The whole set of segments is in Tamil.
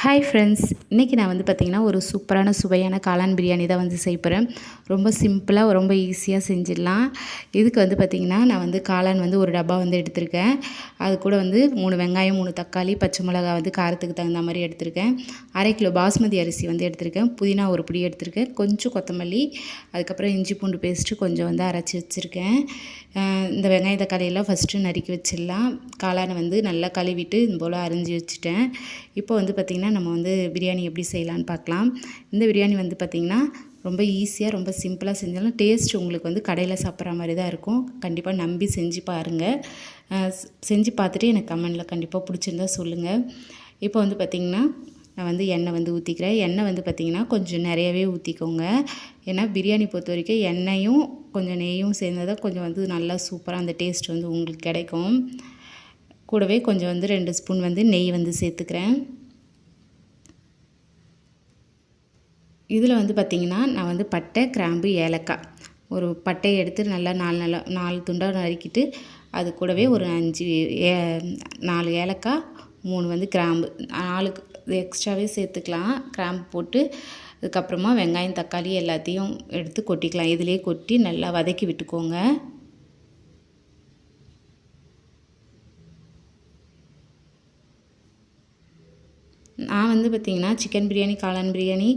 ஹாய் ஃப்ரெண்ட்ஸ் இன்றைக்கி நான் வந்து பார்த்திங்கன்னா ஒரு சூப்பரான சுவையான காளான் பிரியாணி தான் வந்து செய்ய ரொம்ப சிம்பிளாக ரொம்ப ஈஸியாக செஞ்சிடலாம். இதுக்கு வந்து பார்த்திங்கன்னா நான் வந்து காளான் வந்து ஒரு டப்பா வந்து எடுத்திருக்கேன். அது கூட வந்து மூணு வெங்காயம் மூணு தக்காளி பச்சை மிளகா வந்து காரத்துக்கு தகுந்த மாதிரி எடுத்திருக்கேன். அரை கிலோ பாஸ்மதி அரிசி வந்து எடுத்திருக்கேன். புதினா ஒரு பிடி எடுத்திருக்கேன். கொஞ்சம் கொத்தமல்லி அதுக்கப்புறம் இஞ்சி பூண்டு பேஸ்ட்டு கொஞ்சம் வந்து அரைச்சி வச்சுருக்கேன். இந்த வெங்காய தக்காளியெல்லாம் ஃபஸ்ட்டு நறுக்கி வச்சிடலாம். காளானை வந்து நல்லா கழுவிட்டு இது போல் அரிஞ்சு வச்சுட்டேன். இப்போ வந்து பார்த்திங்கன்னா நம்ம வந்து பிரியாணி எப்படி செய்யலான்னு பார்க்கலாம். இந்த பிரியாணி வந்து பார்த்திங்கன்னா ரொம்ப ஈஸியாக ரொம்ப சிம்பிளாக செஞ்சாலும் டேஸ்ட் உங்களுக்கு வந்து கடையில் சாப்பிட்ற மாதிரி தான் இருக்கும். கண்டிப்பாக நம்பி செஞ்சு பாருங்கள் செஞ்சு பார்த்துட்டு எனக்கு கமெண்டில் கண்டிப்பாக பிடிச்சிருந்தா சொல்லுங்கள் இப்போ வந்து பார்த்திங்கன்னா நான் வந்து எண்ணெய் வந்து ஊற்றிக்கிறேன் எண்ணெய் வந்து பார்த்திங்கன்னா கொஞ்சம் நிறையவே ஊற்றிக்கோங்க ஏன்னா பிரியாணி பொறுத்த வரைக்கும் எண்ணெயும் கொஞ்சம் நெய்யும் சேர்ந்ததாக கொஞ்சம் வந்து நல்லா சூப்பராக அந்த டேஸ்ட் வந்து உங்களுக்கு கிடைக்கும். கூடவே கொஞ்சம் வந்து ரெண்டு ஸ்பூன் வந்து நெய் வந்து சேர்த்துக்கிறேன். இதில் வந்து பார்த்திங்கன்னா நான் வந்து பட்டை கிராம்பு ஏலக்காய் ஒரு பட்டையை எடுத்து நல்லா நாலு நல்லா நாலு துண்டாக நறுக்கிட்டு அது கூடவே ஒரு அஞ்சு ஏ நாலு ஏலக்காய் மூணு வந்து கிராம்பு நாலுக்கு எக்ஸ்ட்ராவே சேர்த்துக்கலாம். கிராம்பு போட்டு அதுக்கப்புறமா வெங்காயம் தக்காளி எல்லாத்தையும் எடுத்து கொட்டிக்கலாம். இதிலே கொட்டி நல்லா வதக்கி விட்டுக்கோங்க. நான் வந்து பார்த்திங்கன்னா சிக்கன் பிரியாணி காளான் பிரியாணி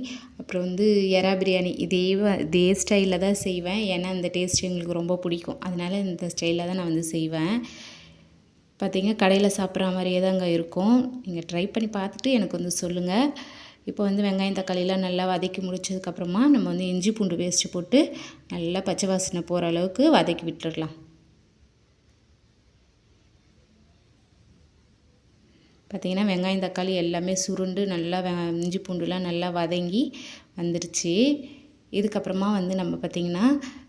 அப்புறம் வந்து எறா பிரியாணி இதே இதே ஸ்டைலில் தான் செய்வேன். ஏன்னா அந்த டேஸ்ட் எங்களுக்கு ரொம்ப பிடிக்கும். அதனால் இந்த ஸ்டைலில் தான் நான் வந்து செய்வேன். பார்த்திங்கன்னா கடையில் சாப்பிட்ற மாதிரியே தான் அங்கே இருக்கும். நீங்கள் ட்ரை பண்ணி பார்த்துட்டு எனக்கு வந்து சொல்லுங்கள் இப்போ வந்து வெங்காயம் தக்காளிலாம் நல்லா வதக்கி முடிச்சதுக்கப்புறமா நம்ம வந்து இஞ்சி பூண்டு பேஸ்ட்டு போட்டு நல்லா பச்சை வாசனை போகிற அளவுக்கு வதக்கி விட்டுடலாம் பார்த்திங்கன்னா வெங்காயம் தக்காளி எல்லாமே சுருண்டு நல்லா இஞ்சி பூண்டுலாம் நல்லா வதங்கி வந்துடுச்சு இதுக்கப்புறமா வந்து நம்ம பார்த்திங்கன்னா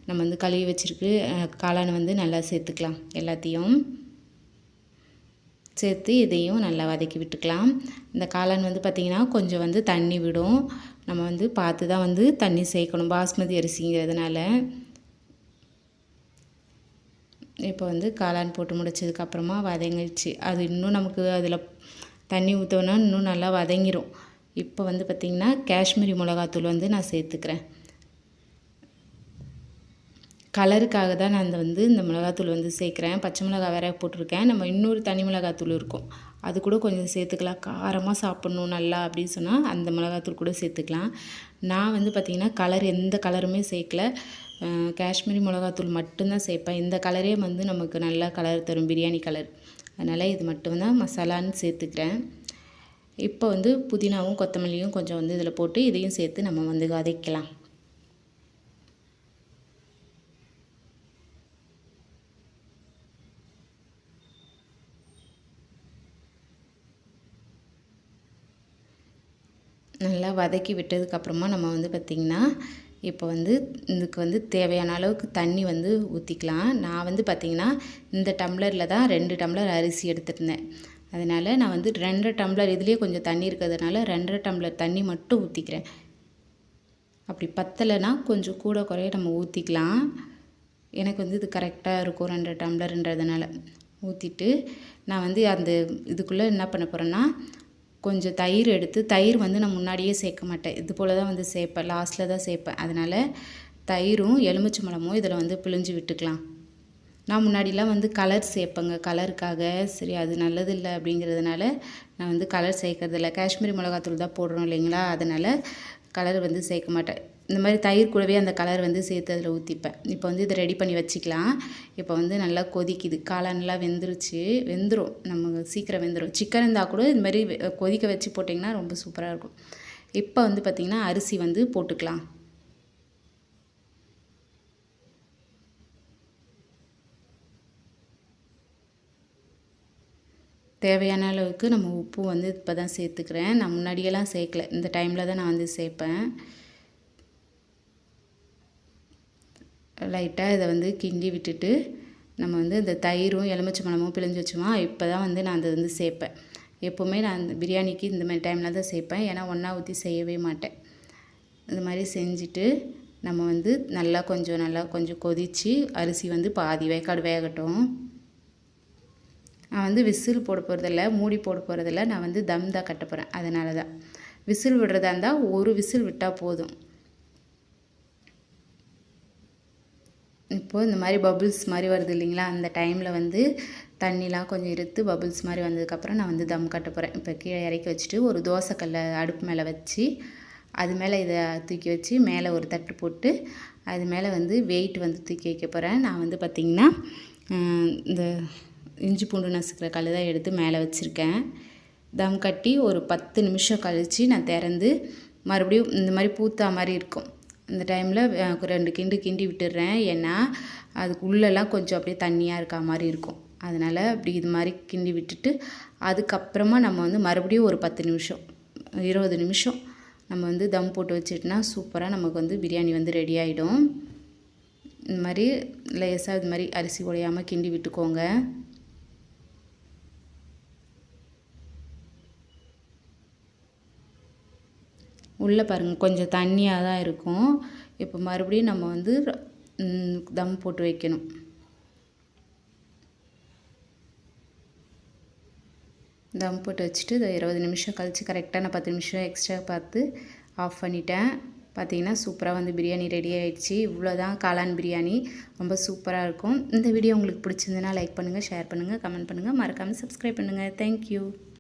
நம்ம வந்து கழுவி வச்சுருக்கு காளானை வந்து நல்லா சேர்த்துக்கலாம் எல்லாத்தையும். சேர்த்து இதையும் நல்லா வதக்கி விட்டுக்கலாம். இந்த காளான் வந்து பார்த்திங்கன்னா கொஞ்சம் வந்து தண்ணி விடும். நம்ம வந்து பார்த்து தான் வந்து தண்ணி சேர்க்கணும். பாஸ்மதி அரிசிங்கிறதுனால. இப்போ வந்து காளான் போட்டு முடிச்சதுக்கப்புறமா வதங்கிடுச்சு அது இன்னும் நமக்கு அதில் தண்ணி ஊற்றோன்னா இன்னும் நல்லா வதங்கிடும் இப்போ வந்து பார்த்திங்கன்னா காஷ்மீரி மிளகாத்தூள் வந்து நான் சேர்த்துக்கிறேன். கலருக்காக தான் நான் அந்த வந்து இந்த மிளகாத்தூள் வந்து சேர்க்குறேன். பச்சை மிளகா வேற போட்டிருக்கேன். நம்ம இன்னொரு தனி மிளகாத்தூள் இருக்கும். அது கூட கொஞ்சம் சேர்த்துக்கலாம். காரமாக சாப்பிட்ணும் நல்லா அப்படின்னு சொன்னால் அந்த மிளகாத்தூள் கூட சேர்த்துக்கலாம். நான் வந்து பார்த்திங்கன்னா கலர் எந்த கலருமே சேர்க்கல. காஷ்மீரி மிளகாத்தூள் மட்டும்தான் சேர்ப்பேன். இந்த கலரே வந்து நமக்கு நல்லா கலர் தரும் பிரியாணி கலர் அதனால் இது மட்டும்தான் மசாலான்னு சேர்த்துக்கிறேன். இப்போ வந்து புதினாவும் கொத்தமல்லியும் கொஞ்சம் வந்து இதில் போட்டு இதையும் சேர்த்து நம்ம வந்து வதக்கலாம். நல்லா வதக்கி விட்டதுக்கப்புறமா நம்ம வந்து பார்த்திங்கன்னா இப்போ வந்து இதுக்கு வந்து தேவையான அளவுக்கு தண்ணி வந்து ஊற்றிக்கலாம் நான் வந்து பார்த்திங்கன்னா இந்த டம்ளரில் தான் ரெண்டு டம்ளர் அரிசி எடுத்துருந்தேன். அதனால் நான் வந்து ரெண்டரை டம்ளர் இதுலேயே கொஞ்சம் தண்ணி இருக்கிறதுனால ரெண்டரை டம்ளர் தண்ணி மட்டும் ஊற்றிக்கிறேன் அப்படி பத்தலைன்னா கொஞ்சம் கூட குறைய நம்ம ஊற்றிக்கலாம் எனக்கு வந்து இது கரெக்டாக இருக்கும் ரெண்டரை டம்ளர்ன்றதுனால. ஊற்றிட்டு நான் வந்து அந்த இதுக்குள்ளே என்ன பண்ண போகிறேன்னா கொஞ்சம் தயிர் எடுத்து தயிர் வந்து நான் முன்னாடியே சேர்க்க மாட்டேன். இது போல் தான் வந்து சேர்ப்பேன். லாஸ்ட்டில் தான் சேர்ப்பேன். அதனால் தயிரும் எலுமிச்சை மலமும் இதில் வந்து பிழிஞ்சு விட்டுக்கலாம். நான் முன்னாடிலாம் வந்து கலர் சேர்ப்பேங்க. கலருக்காக சரி அது நல்லதில்லை அப்படிங்கிறதுனால நான் வந்து கலர் சேர்க்கறதில்ல. காஷ்மீரி மிளகாத்தூள் தான் போடுறோம் இல்லைங்களா? அதனால் கலர் வந்து சேர்க்க மாட்டேன். இந்த மாதிரி தயிர் கூடவே அந்த கலர் வந்து சேர்த்து அதில் ஊற்றிப்பேன் இப்போ வந்து இதை ரெடி பண்ணி வச்சுக்கலாம். இப்போ வந்து நல்லா கொதிக்குது. காளான் நல்லா வெந்துருச்சு. வெந்துடும் நம்ம சீக்கிரம் வெந்துடும் சிக்கன் இருந்தால் கூட இது மாதிரி கொதிக்க வச்சு போட்டிங்கன்னா ரொம்ப சூப்பராக இருக்கும். இப்போ வந்து பார்த்திங்கன்னா அரிசி வந்து போட்டுக்கலாம். தேவையான அளவுக்கு நம்ம உப்பு வந்து இப்போ தான் சேர்த்துக்கிறேன். நான் முன்னாடியெல்லாம் சேர்க்கல. இந்த டைமில் தான் நான் வந்து சேர்ப்பேன். லைட்டாக இதை வந்து கிண்டி விட்டுட்டு நம்ம வந்து இந்த தயிரும் எலுமிச்சை பழமும் பிழிஞ்சு வச்சோமா இப்போ தான் வந்து நான் அதை வந்து சேர்ப்பேன். எப்போவுமே நான் அந்த பிரியாணிக்கு இந்த மாதிரி டைமில் தான் சேர்ப்பேன். ஏன்னா ஒன்றா ஊற்றி செய்யவே மாட்டேன். இந்த மாதிரி செஞ்சுட்டு நம்ம வந்து நல்லா கொஞ்சம் நல்லா கொஞ்சம் கொதித்து அரிசி வந்து பாதி வேக்காடு வேகட்டும். நான் வந்து விசில் போட போகிறதில்ல மூடி போட போகிறதில்ல நான் வந்து தம் தான் கட்ட போகிறேன் அதனால தான் விசில் விடுறதா இருந்தால் ஒரு விசில் விட்டால் போதும். இப்போது இந்த மாதிரி பபுள்ஸ் மாதிரி வருது இல்லைங்களா? அந்த டைமில் வந்து தண்ணிலாம் கொஞ்சம் இருத்து பபுள்ஸ் மாதிரி வந்ததுக்கப்புறம் நான் வந்து தம் கட்ட போகிறேன் இப்போ கீழே இறக்கி வச்சுட்டு ஒரு தோசைக்கல்லை அடுப்பு மேலே வச்சு அது மேலே இதை தூக்கி வச்சு மேலே ஒரு தட்டு போட்டு அது மேலே வந்து வெயிட் வந்து தூக்கி வைக்க போகிறேன் நான் வந்து பார்த்திங்கன்னா இந்த இஞ்சி பூண்டு நசுக்கிற கல் தான் எடுத்து மேலே வச்சுருக்கேன். தம் கட்டி ஒரு பத்து நிமிஷம் கழித்து நான் திறந்து மறுபடியும் இந்த மாதிரி பூத்தா மாதிரி இருக்கும். இந்த டைமில் ரெண்டு கிண்டு கிண்டி விட்டுடுறேன். ஏன்னா அதுக்கு உள்ளெல்லாம் கொஞ்சம் அப்படியே தண்ணியாக இருக்கா மாதிரி இருக்கும். அதனால் அப்படி இது மாதிரி கிண்டி விட்டுட்டு அதுக்கப்புறமா நம்ம வந்து மறுபடியும் ஒரு பத்து நிமிஷம் இருபது நிமிஷம் நம்ம வந்து தம் போட்டு வச்சிட்டோன்னா சூப்பராக நமக்கு வந்து பிரியாணி வந்து ரெடி ஆகிடும் இந்த மாதிரி லேசாக இது மாதிரி அரிசி உடையாமல் கிண்டி விட்டுக்கோங்க. உள்ளே பாருங்கள் கொஞ்சம் தண்ணியாக தான் இருக்கும். இப்போ மறுபடியும் நம்ம வந்து தம் போட்டு வைக்கணும். தம் போட்டு வச்சுட்டு இதை இருபது நிமிஷம் கழித்து கரெக்டாக நான் பத்து நிமிஷம் எக்ஸ்ட்ரா பார்த்து ஆஃப் பண்ணிட்டேன். பார்த்தீங்கன்னா சூப்பராக வந்து பிரியாணி ரெடி ஆகிடுச்சு இவ்வளோ தான் காளான் பிரியாணி. ரொம்ப சூப்பராக இருக்கும். இந்த வீடியோ உங்களுக்கு பிடிச்சிருந்ததுன்னா லைக் பண்ணுங்கள் ஷேர் பண்ணுங்கள் கமெண்ட் பண்ணுங்கள் மறக்காமல் சப்ஸ்கிரைப் பண்ணுங்கள் தேங்க்யூ